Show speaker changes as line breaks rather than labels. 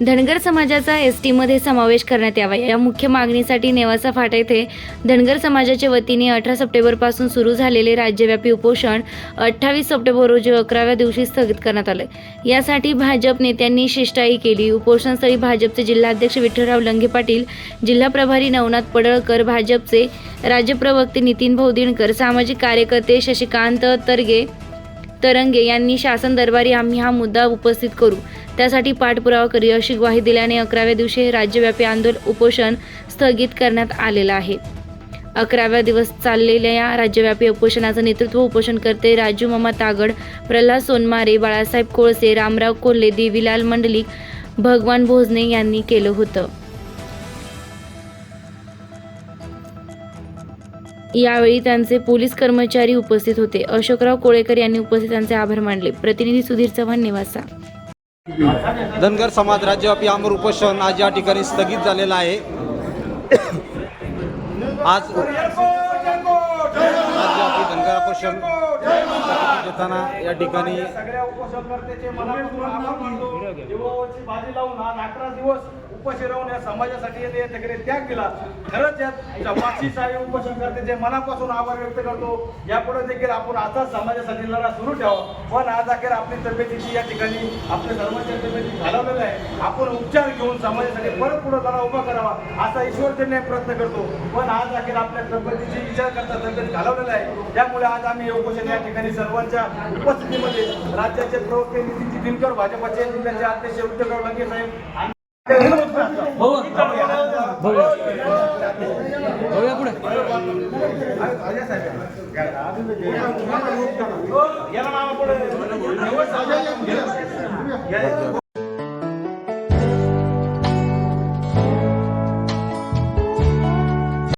धनगर समाजाचा एस टीमध्ये समावेश करण्यात यावा. या मुख्य मागणीसाठी नेवासा फाटा येथे धनगर समाजाच्या वतीने अठरा सप्टेंबरपासून सुरू झालेले राज्यव्यापी उपोषण अठ्ठावीस सप्टेंबर रोजी अकराव्या दिवशी स्थगित करण्यात आले यासाठी भाजप नेत्यांनी शिष्टाई केली. उपोषणस्थळी भाजपचे जिल्हाध्यक्ष विठ्ठलराव लंगे पाटील जिल्हा प्रभारी नवनाथ पडळकर भाजपचे राज्य प्रवक्ते नितीन भाऊ सामाजिक कार्यकर्ते शशिकांत तरगे तरंगे यांनी शासन दरबारी आम्ही हा मुद्दा उपस्थित करू. त्यासाठी पाठपुरावा करू अशी ग्वाही दिल्याने अकराव्या दिवशी हे राज्यव्यापी आंदोलन उपोषण स्थगित करण्यात आलेलं आहे. अकराव्या दिवस चाललेल्या या राज्यव्यापी उपोषणाचं नेतृत्व उपोषणकर्ते राजू मामा तागड प्रल्हाद सोनमारे बाळासाहेब कोळसे रामराव कोल्हे देवीलाल मंडलिक भगवान भोजने यांनी केलं होतं. यावेळी त्यांचे पोलीस कर्मचारी उपस्थित होते. अशोकराव कोळेकर यांनी उपस्थितांचे आभार मानले. प्रतिनिधी सुधीर चव्हाण निवासा.
धनगर समाज राज्यव्यापी आमर उपोषण आज या ठिकाणी स्थगित झालेलं आहे. आज राज्यव्यापी धनगर उपोषण स्थगित देताना या ठिकाणी
दिवस उपाशी राहून या समाजासाठी या तिकडे त्याग दिला खरंच या मागची आहे मनापासून आभार व्यक्त करतो यापुढे देखील आपण आता समाजासाठी लढा सुरू ठेवा. पण आज अखेर आपली तब्येतीची या ठिकाणी आपल्या सर्वांच्या तब्येती घालवलेल्या आहे. आपण उपचार घेऊन समाजासाठी परत पुढे लढा उभा करावा असा ईश्वर त्यांनी प्रयत्न करतो. पण आज अखेर आपल्या तब्येतीची विचार करता तब्येत घालवलेला आहे. त्यामुळे आज आम्ही उपोषण या ठिकाणी सर्वांच्या उपस्थितीमध्ये राज्याचे प्रवक्ते नितीन दिनकर भाजपचे जिल्ह्याचे अध्यक्ष उद्धवराव लंके साहेब आणि याला नाव पुढे